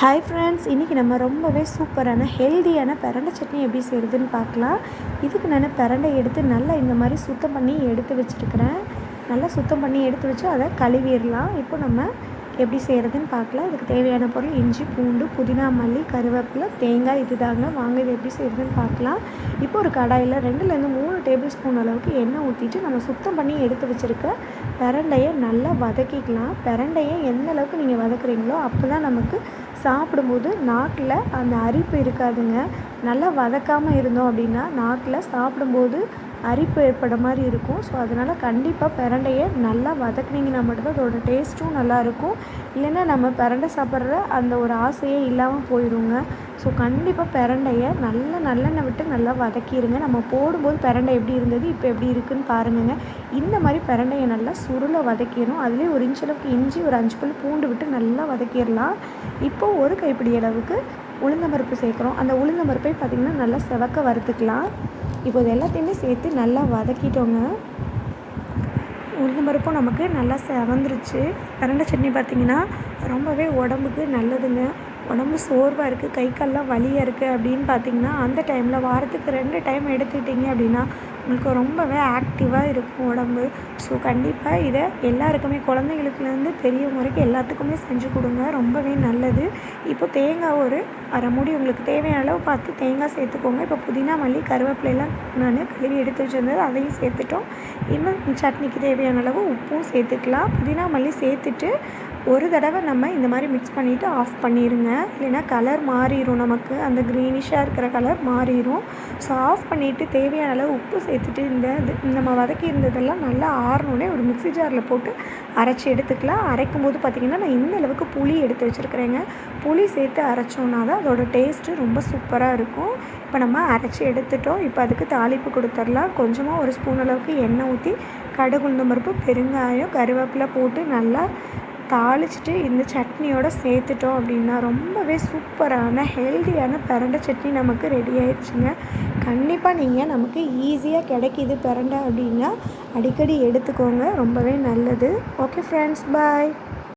Hi friends இன்றைக்கி நம்ம ரொம்பவே சூப்பரான ஹெல்தியான பிரண்டை சட்னி எப்படி செய்கிறதுன்னு பார்க்கலாம். இதுக்கு நான் பிரண்டை எடுத்து நல்லா இந்த மாதிரி சுத்தம் பண்ணி எடுத்து வச்சுருக்கிறேன். நல்லா சுத்தம் பண்ணி எடுத்து வச்சு அதை கழுவிடலாம். இப்போ நம்ம எப்படி செய்கிறதுன்னு பார்க்கலாம். இதுக்கு தேவையான பொருள் இஞ்சி பூண்டு புதினா மல்லி கருவேப்பிலை தேங்காய் இது தாங்க. வாங்க இது எப்படி செய்கிறதுன்னு பார்க்கலாம். இப்போ ஒரு கடாயில் ரெண்டுலேருந்து மூணு டேபிள் ஸ்பூன் அளவுக்கு எண்ணெய் ஊற்றிட்டு நம்ம சுத்தம் பண்ணி எடுத்து வச்சுருக்க பிரண்டையை நல்லா வதக்கிக்கலாம். பிரண்டையை எந்த அளவுக்கு நீங்கள் வதக்குறீங்களோ அப்போ தான் நமக்கு சாப்பிடும்போது நாக்கில் அந்த அரிப்பு இருக்காதுங்க. நல்லா வதக்காமல் இருந்தோம் அப்படின்னா நாக்கில் சாப்பிடும்போது அரிப்பு ஏற்பட மாதிரி இருக்கும். ஸோ அதனால் கண்டிப்பாக பிரண்டையை நல்லா வதக்குனீங்கன்னா மட்டும்தான் அதோட டேஸ்ட்டும் நல்லாயிருக்கும் இல்லைன்னா நம்ம பிரண்டை சாப்பிட்ற அந்த ஒரு ஆசையே இல்லாமல் போயிடுங்க ஸோ கண்டிப்பாக பிரண்டையை நல்லா நல்லெண்ணெய் விட்டு நல்லா வதக்கிடுங்க நம்ம போடும்போது பிரண்டை எப்படி இருந்தது இப்போ எப்படி இருக்குதுன்னு பாருங்கங்க. இந்த மாதிரி பிரண்டையை நல்லா சுருளை வதக்கிடணும். அதுலேயே ஒரு இன்ச் அளவுக்கு இஞ்சி ஒரு அஞ்சு பல் பூண்டு விட்டு நல்லா வதக்கிடலாம். இப்போது ஒரு கைப்பிடி அளவுக்கு உளுந்தம்பருப்பு சேர்க்குறோம். அந்த உளுந்தம்பருப்பை பார்த்திங்கன்னா நல்லா செவக்க வறுத்துக்கலாம். இப்போ இது எல்லாத்தையுமே சேர்த்து நல்லா வதக்கிட்டோங்க. உளுந்தம்பருப்பும் நமக்கு நல்லா செவந்துருச்சு பிரண்டை சட்னி பார்த்திங்கன்னா ரொம்பவே உடம்புக்கு நல்லதுங்க. உடம்பு சோர்வாக இருக்குது கை கால்லாம் வலியாக இருக்குது அப்படின்னு பார்த்தீங்கன்னா அந்த டைமில் வாரத்துக்கு ரெண்டு டைம் எடுத்துக்கிட்டிங்க அப்படின்னா உங்களுக்கு ரொம்பவே ஆக்டிவாக இருக்கும் உடம்பு. ஸோ கண்டிப்பாக இதை எல்லாருக்குமே குழந்தைங்களுக்குலேருந்து பெரியவங்க வரைக்கும் எல்லாத்துக்குமே செஞ்சு கொடுங்க. ரொம்பவே நல்லது. இப்போ தேங்காய் ஒரு அரை மூடி உங்களுக்கு தேவையான அளவு பார்த்து தேங்காய் சேர்த்துக்கோங்க. இப்போ புதினா மல்லி கருவேப்பிலையெல்லாம் நான் கழுவி எடுத்து வச்சுருந்தது அதையும் சேர்த்துட்டோம். இன்னும் சட்னிக்கு தேவையான அளவு உப்பும் சேர்த்துக்கலாம். புதினா மல்லி சேர்த்துட்டு ஒரு தடவை நம்ம இந்த மாதிரி மிக்ஸ் பண்ணிவிட்டு ஆஃப் பண்ணிடுங்க இல்லைன்னா கலர் மாறிடும் நமக்கு. அந்த க்ரீனிஷாக இருக்கிற கலர் மாறிடும் ஸோ ஆஃப் பண்ணிவிட்டு தேவையான அளவு உப்பு சேர்த்துட்டு இந்த இது நம்ம வதக்கி இருந்ததெல்லாம் நல்லா ஆறணுன்னே ஒரு மிக்ஸி ஜாரில் போட்டு அரைச்சி எடுத்துக்கலாம். அரைக்கும் போது பார்த்திங்கன்னா நான் இந்த அளவுக்கு புளி எடுத்து வச்சுருக்கிறேங்க. புளி சேர்த்து அரைச்சோன்னா தான் அதோடய டேஸ்ட்டு ரொம்ப சூப்பராக இருக்கும். இப்போ நம்ம அரைச்சி எடுத்துட்டோம். இப்போ அதுக்கு தாளிப்பு கொடுத்துடலாம். கொஞ்சமாக ஒரு ஸ்பூன் அளவுக்கு எண்ணெய் ஊற்றி கடுகு உளுந்தம் பருப்பு பெருங்காயம் கருவேப்பிலை போட்டு நல்லா தாளிச்சிட்டு இந்த சட்னியோடு சேர்த்துட்டோம் அப்படின்னா ரொம்பவே சூப்பரான ஹெல்த்தியான பிரண்டை சட்னி நமக்கு ரெடி ஆயிடுச்சுங்க. கண்டிப்பாக நீங்கள் நமக்கு ஈஸியாக கிடைக்கிது பிரண்டை அப்படின்னா அடிக்கடி எடுத்துக்கோங்க. ரொம்பவே நல்லது. Okay friends bye